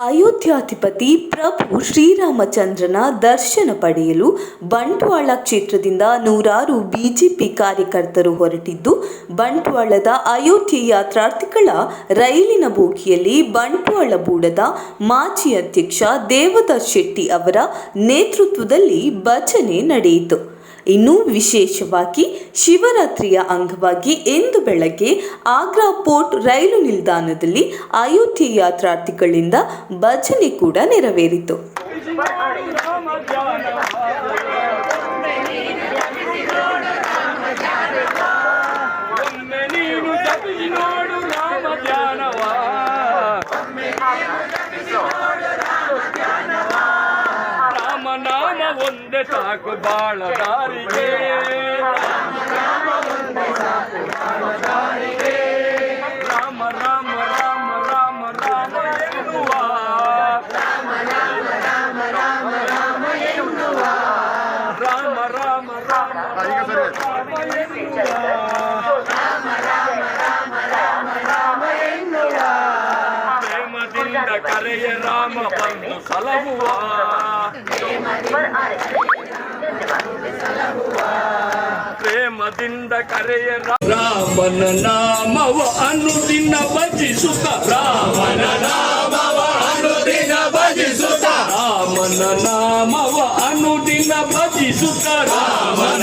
ಅಯೋಧ್ಯಾಧಿಪತಿ ಪ್ರಭು ಶ್ರೀರಾಮಚಂದ್ರನ ದರ್ಶನ ಪಡೆಯಲು ಬಂಟ್ವಾಳ ಕ್ಷೇತ್ರದಿಂದ ನೂರಾರು ಬಿಜೆಪಿ ಕಾರ್ಯಕರ್ತರು ಹೊರಟಿದ್ದು, ಬಂಟ್ವಾಳದ ಅಯೋಧ್ಯೆ ಯಾತ್ರಾರ್ಥಿಗಳ ರೈಲಿನ ಬೋಗಿಯಲ್ಲಿ ಬಂಟ್ವಾಳ ಬೂಡದ ಮಾಜಿ ಅಧ್ಯಕ್ಷ ದೇವದಾಸ್ ಶೆಟ್ಟಿ ಅವರ ನೇತೃತ್ವದಲ್ಲಿ ಭಜನೆ ನಡೆಯಿತು. ಇನ್ನು ವಿಶೇಷವಾಗಿ ಶಿವರಾತ್ರಿಯ ಅಂಗವಾಗಿ ಇಂದು ಬೆಳಗ್ಗೆ ಆಗ್ರಾ ಪೋರ್ಟ್ ರೈಲು ನಿಲ್ದಾಣದಲ್ಲಿ ಅಯೋಧ್ಯೆ ಯಾತ್ರಾರ್ಥಿಗಳಿಂದ ಭಜನೆ ಕೂಡ ನೆರವೇರಿತು. ಒಂದೇ ಸಾಕು ಬಾಳ ದಾರಿಗೆ ರಾಮ ರಾಮ ರಾಮ ರಾಮ ರಾಮ ಎನ್ನುವ ರಾಮ ರಾಮ ರಾಮ ರಾಮ ಎನ್ನುವ बंद करे ये राम बंद सलबुआ प्रेम दिंद करे ये रामन नाम अनुदिन बजी सुत। रामन नाम अनुदिन बजी सुत। रामन नाम अनुदिन बजी सुत। रामन